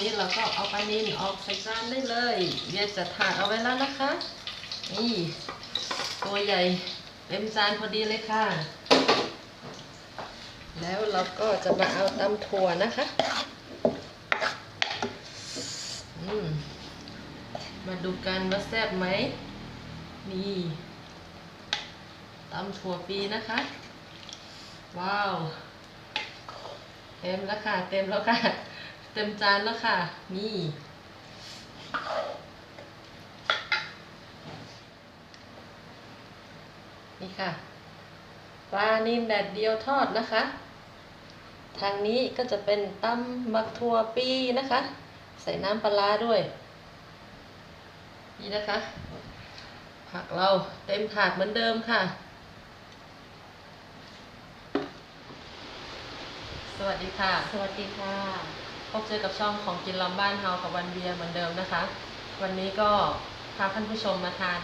นี้เราก็เอาปลานิลออกใส่จานได้เลยเบียร์จะถาดเอาไว้แล้วนะคะ นี่ตัวใหญ่เต็มจานพอดีเลยค่ะ แล้วเราก็จะมาเอาตำถั่วนะคะอืมมาดูกันว่าแซ่บไหมนี่ตำถั่วปีนะคะ ว้าว เต็มแล้วค่ะ เต็มแล้วค่ะ เต็มจานแล้วค่ะ นี่นี่ค่ะปลานิลแดดเดียวทอดนะคะ ทางนี้ก็จะเป็นตำบักถั่วปีนะคะ ใส่น้ำปลาด้วย นี่นะคะ ผักเราเต็มถาดเหมือนเดิมค่ะ สวัสดีค่ะ สวัสดีค่ะ พบเจอกับช่องของกินลำบ้านเฮากับวันเบียร์เหมือนเดิมนะคะ วันนี้ก็พาท่านผู้ชมมาทาน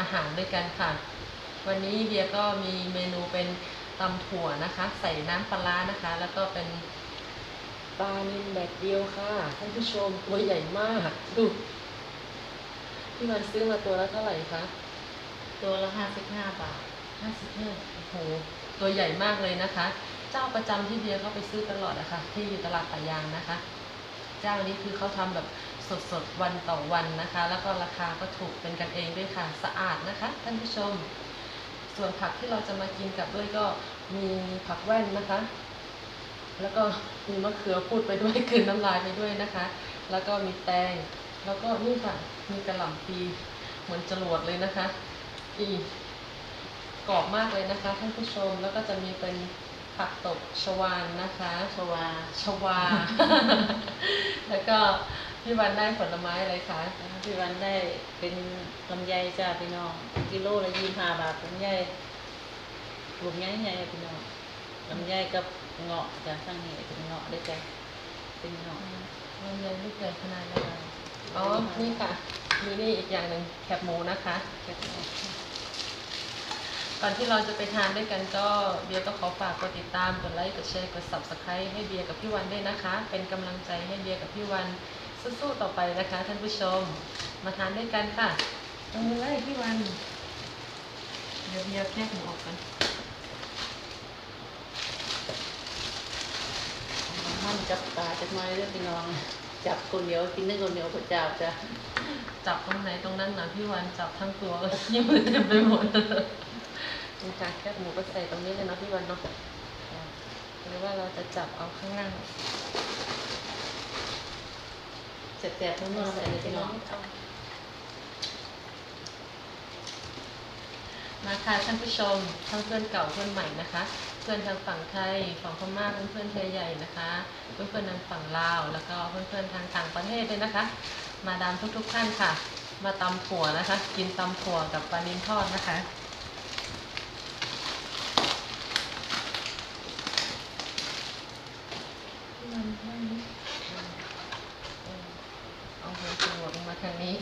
อาหารด้วยกันค่ะ วันนี้เบียร์ก็มีเมนูเป็นตำถั่วนะคะ ใส่น้ำปลาร้านะคะ แล้วก็เป็นปลานิลแดดเดียวค่ะท่านผู้ชมตัวใหญ่มากดูพี่มันซื้อมาตัวละเท่าไหร่คะตัวละห้าสิบห้าบาทห้าสิบห้าโอ้โหตัวใหญ่มากเลยนะคะ เจ้าประจำที่เบียร์เขาไปซื้อตลอดอะคะ่ะ ที่อยู่ตลาดป่ายางนะคะ เจ้านี้คือเขาทำแบบสดๆวันต่อวันนะคะ แล้วก็ราคาก็ถูกเป็นกันเองด้วยค่ะสะอาดนะคะ ท่านผู้ชม ส่วนผักที่เราจะมากินกับด้วยก็มีผักแว่นนะคะ แล้วก็มีมะเขือพูดไปด้วยกลืนน้ำลายไปด้วยนะคะ แล้วก็มีแตงแล้วก็นี่ค่ะมีกระหล่ำปีเหมือนจรวดเลยนะคะอีกรอบมากเลยนะคะท่านผู้ชมแล้วก็จะมีเป็น ผักตบชวานนะคะชวา ชวา แล้วก็พี่วันได้ผลไม้อะไรคะพี่วันได้เป็นลำไยจ้าพี่น้องกิโลละยี่ห้าบาทลำไยลูกใหญ่ใหญ่ๆพี่น้องลำไยกับเงาะจ้าข้างนี้เป็นเงาะได้วยจ้ะเป็นเงาะมันเลยลูกใหญ่ขนาดนั้นอ๋อนี่ค่ะมีนี่อีกอย่างหนึ่งแคบหมูนะคะ ก่อนที่เราจะไปทานด้วยกันก็เบียร์ก็ขอฝากกดติดตามกดไลค์กดแชร์กด subscribe ให้เบียร์กับพี่วันด้วยนะคะ เป็นกำลังใจให้เบียร์กับพี่วันสู้ๆต่อไปนะคะ ท่านผู้ชมมาทานด้วยกันค่ะเอาเลยพี่วัน เดี๋ยวเบียร์แยกหมูออกกันมันจับตาจับไม้เรื่องพี่น้อง จับคนเดียวกินได้คนเดียวพระเจ้าจ้ะจับตรงไหนตรงนั้นนะพี่วันจับทั้งตัวเลยยิ้มมือเต็มไปหมด นี่ค่ะแคบหมูก็ใส่ตรงนี้เลยเนาะพี่วันเนาะหรือว่าเราจะจับเอาข้างล่างแสบๆทั้งหมดใส่เลยพี่น้องมาค่ะท่านผู้ชมทั้งเพื่อนเก่าเพื่อนใหม่นะคะ เพื่อนทางฝั่งไทยฝั่งพม่าเพื่อนเพื่อนไทยใหญ่นะคะ เพื่อนเพื่อนทางฝั่งลาวแล้วก็เพื่อนเพื่อนทางต่างประเทศด้วยนะคะ มาดามทุกๆท่านค่ะ มาตำถั่วนะคะ กินตำถั่วกับปลานิลทอดนะคะ เอาหัวถั่วลงมาทางนี้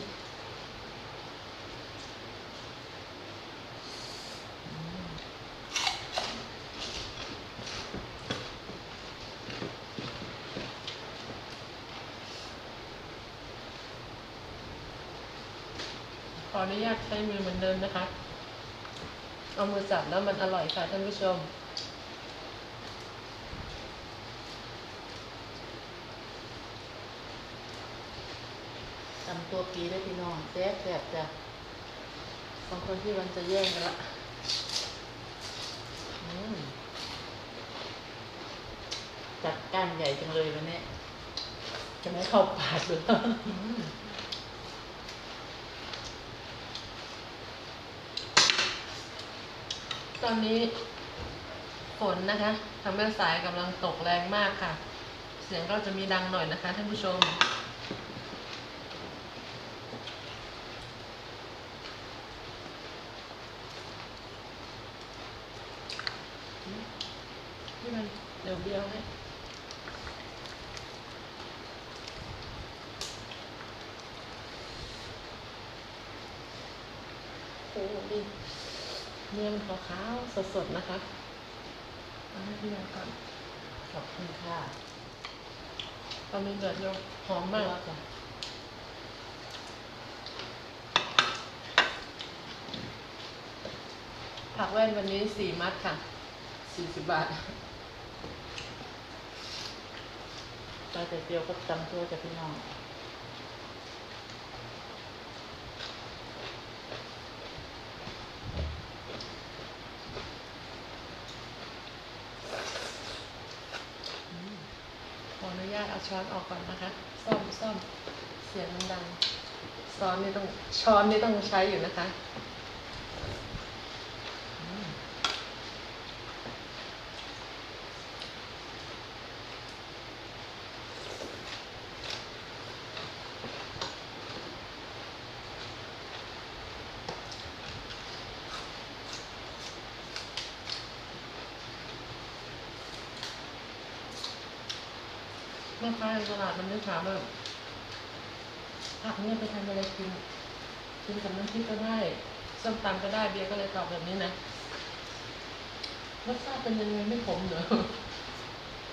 ขออ นุญาตใช้มือเหมือนเดิมนะคะ เอามือจับแล้วมันอร่อยค่ะท่านผู้ชม ตำตัวปีได้พี่น้องแซ่บๆจ้ะบางคนที่มันจะแย่งกันละอืมจัดก้านใหญ่จังเลยวันนี้จะไม่เข้าปากเลย อืมตอนนี้ฝนนะคะทำให้สายกำลังตกแรงมากค่ะ เสียงก็จะมีดังหน่อยนะคะท่านผู้ชม พี่มันเดี๋ยวเบี้ยวให้ โอ้ดีเนื้อมัน ขาวๆสดๆนะคะเอาให้พี่มันก่อนขอบคุณค่ะตอนนี้เดือดเดียวหอมมากจ้ะผักแว่นวันนี้สี่มัดค่ะสี่สิบบาทปลาแต่เดียวก็จำตัวจะพี่น้อง ขออนุญาตเอาช้อนออกก่อนนะคะ ซ่อมซ่อมเสียงมันดังซ้อนนี่ต้องช้อนนี่ต้องใช้อยู่นะคะอืม แม่ค้าในตลาดมันนึกถามว่าผักเนี่ยไปทำอะไรกินกินกับน้ำพริกก็ได้ส้มตำก็ได้เบียร์ก็เลยตอบแบบนี้นะรสชาติเป็นยังไงไม่ขมเหรอ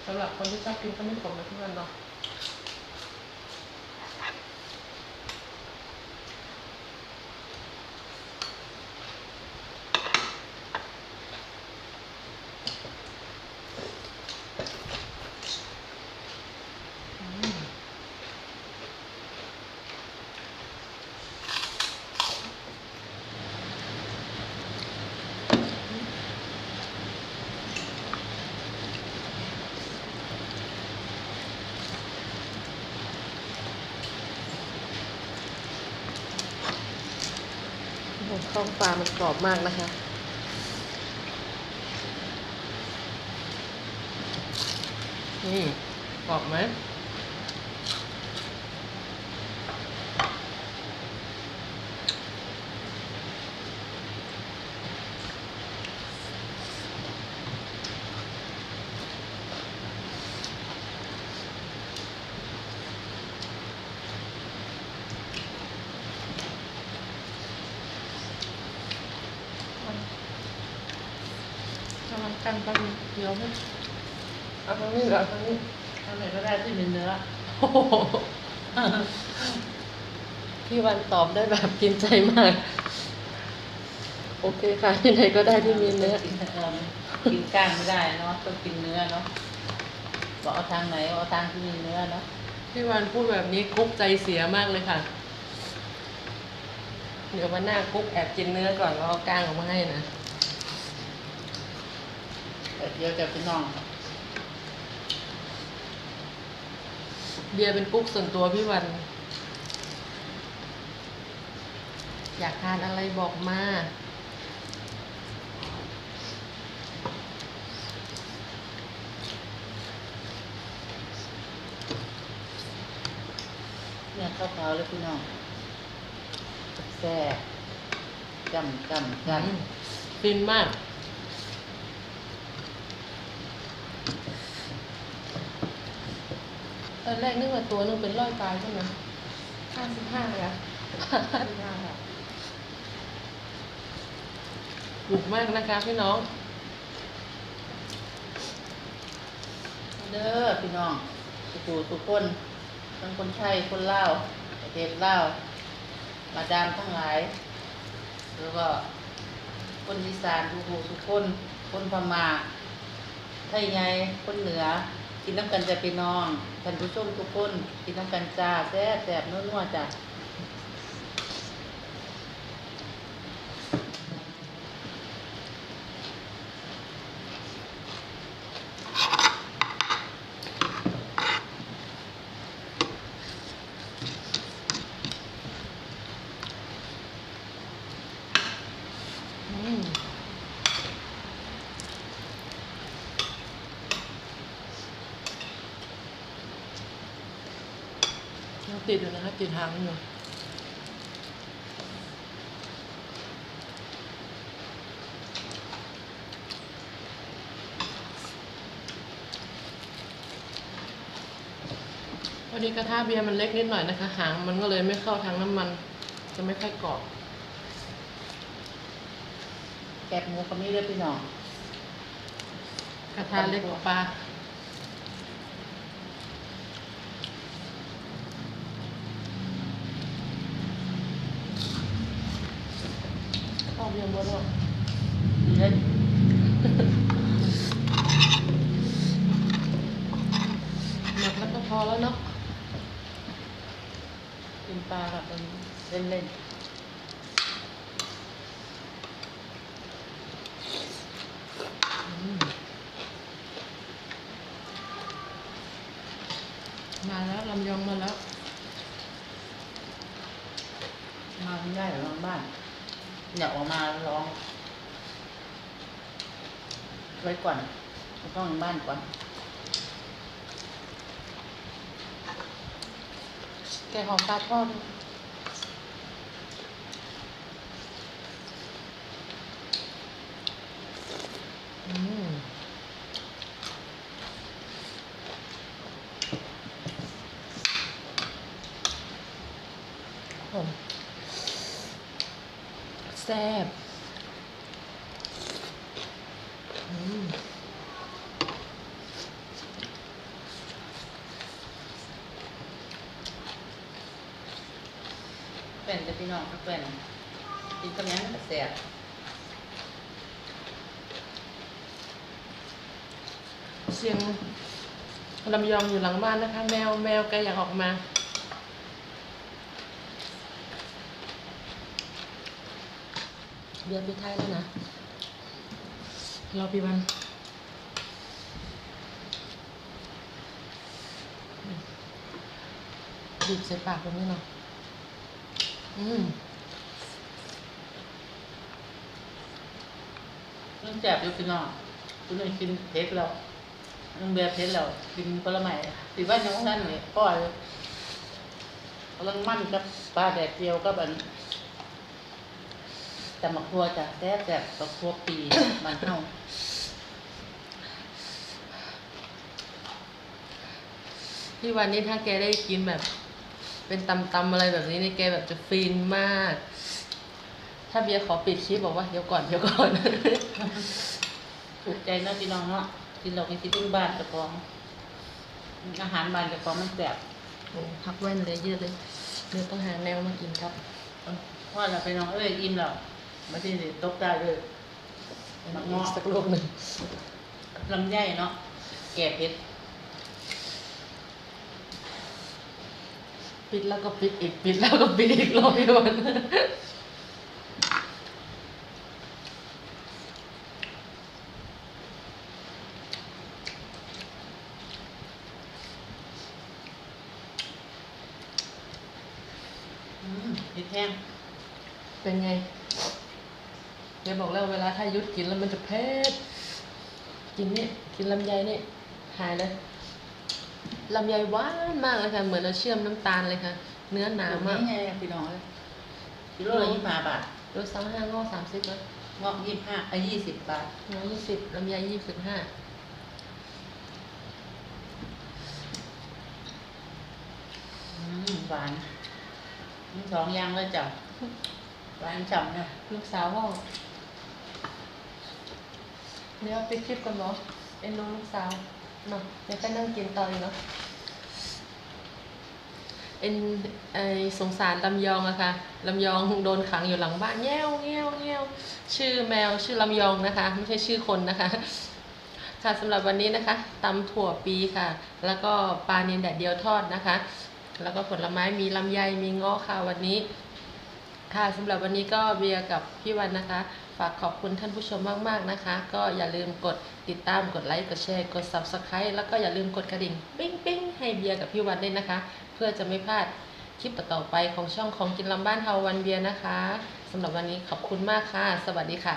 สำหรับคนที่ชอบกินก็ไม่ขมนะทุกคนเนาะอืม ข้าวปลามันกรอบมากนะคะนี่กรอบไหม กำลังกันบะหมี่เกี๊ยวไหมเอาตรงนี้เหรอตรงนี้ทำไหนก็ได้ที่มีเนื้อโอ้โหพี่วันตอบได้แบบกินใจมาก โอเคค่ะที่ไหนก็ได้ที่มีเนื้อกินเอิ่มกินก้างไม่ได้เนาะต้องกินเนื้อเนาะบอกเอาทางไหนเอาทางที่มีเนื้อเนาะพี่วันพูดแบบนี้กุ๊กใจเสียมากเลยค่ะ เดี๋ยววันหน้ากุ๊กแอบกินเนื้อก่อนแล้วเอาก้างออกมาให้นะ แต่เดียวจะพี่น้อง เบียร์เป็นกุ๊กส่วนตัวพี่วัน อยากทานอะไรบอกมาเนี่ยข้าวขาวเลยพี่น้องแซ่บจำจำจอืมฟินมาก ตอนแรกนึกว่าตัวนึงเป็นร้อยปลายใช่ไหมห้าสิบห้าเลยอะห้าสิบห้าค่ะถูกมากนะคะพี่น้อง เด้อพี่น้องสุกูสุกคนทั้งคนไทยคนลาวประเทศลาวมาดามทั้งหลาย แล้วก็คนอีสานทุกผู้ทุกคน คนพม่าไทยใหญ่คนเหนือ กินน้ำกันจะพี่น้อง ท่านผู้ชมทุกคนกินน้ำกันจ้าแซ่บแซ่บนัวๆจ้า อืม ยังติดอยู่นะคะติดหางอยู่พอดีกระทะเบียร์มันเล็กนิดหน่อยนะคะ หางมันก็เลยไม่เข้าทางน้ำมัน จะไม่ค่อยกรอบแกบหมูก็มีเด้อพี่น้องกระทะเล็กกว่าปลา ยงหมดแล้วเล่นหมักแล้วก็พอแล้วเนาะกินปลากับเล่นเล่นมาแล้วลำยองมาแล้ว มาไม่ได้หรอกบ้าน อยากออกมาร้องไว้ก่อนต้องบ้านก่อน แกหอมตาทอดอืมผม แซ่บอืมเป็นจะพี่น้องก็เป็นกินกำยังกระแสบเสียงลำยองอยู่หลังบ้านนะคะ แมวแมวแกอยากออกมา เบียร์ไปท้ายแล้วนะ รอพี่วันบีบใส่ปากตรงนี้เนาะ อืมเรื่องแสบอยู่พี่น้องคุณเลยกินเผ็ดแล้วเรื่องแบบเผ็ดแล้วกินผลไม้สิว่าน้องนั่นนี่ป้อยกำลังมั่นกับปลาแดดเดียวกับอัน แต่มะครัวจ้ะแซ่บแบบมะครัวปีมันเฮาพี่วันนี้ถ้าแกได้กินแบบ เป็นตำตำๆอะไรแบบนี้นี่แกแบบจะฟินมาก ถ้าเบียร์ขอปิดคลิปบอกว่าเดี๋ยวก่อนเดี๋ยวก่อนถูกใจนะพี่น้องเนาะกินเราไปกินที่บ้านเจ้าของ อาหารบ้านเจ้าของมันแซ่บโอ้พักแว่นเลยเยอะเลยเดี๋ยวต้องหาแนวมากินครับเพราะเราไปน้องเอ้ยอิ่มแล้ว มาที่นี่ตกได้เลยมักเงาะสักลูกหนึ่งลำไยเนาะแก่เผ็ดปิดแล้วก็ปิดอีกปิดแล้วก็ปิดอีกรอบพี่วันอืมเผ็ดแห้งเป็นไง แกบอกแล้วเวลาถ้ายุดกินแล้วมันจะเผ็ดกินนี่กินลำไยนี่หายเลยลำไยหวานมากเลยค่ะ เหมือนเราเชื่อมน้ำตาลเลยค่ะ เนื้อหนามากนี่ไงพี่น้องเลยกิโลละยี่สิบห้าบาทรสสามห้างอสามสิบแล้วงอกยี่สิบห้าไอ้ยี่สิบบาทน้อยยี่สิบลำไยยี่สิบห้าอืมหวานมีสองอย่างเลยจ้ะหวานฉ่ำเนี่ยลูกสาวห้อง เดี๋ยวไปคลิปกันเนาะเอ็นดูลูกสาวเนาะเดี๋ยวไปนั่งกินต่ออีกเนาะเอ็นไอสงสารลำยองอะค่ะลำยองโดนขังอยู่หลังบ้านแง่วแง่วแง่วชื่อแมวชื่อลำยองนะคะ ไม่ใช่ชื่อคนนะคะ ค่ะสำหรับวันนี้นะคะตำถั่วปีค่ะ แล้วก็ปลาเนียนแดดเดียวทอดนะคะ แล้วก็ผลไม้มีลำไยมีเงาะค่ะวันนี้ ค่ะสำหรับวันนี้ก็เบียร์กับพี่วันนะคะ ฝากขอบคุณท่านผู้ชมมาก ๆ นะคะ ก็อย่าลืมกดติดตามกดไลค์กดแชร์กด subscribe แล้วก็อย่าลืมกดกระดิ่ง ปิ้งปิ้งให้เบียร์กับพี่วันด้วยนะคะ เพื่อจะไม่พลาดคลิปต่อไปของช่องของกินลำบ้านเฮาวันเบียร์นะคะสำหรับวันนี้ขอบคุณมากค่ะ สวัสดีค่ะ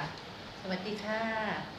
สวัสดีค่ะ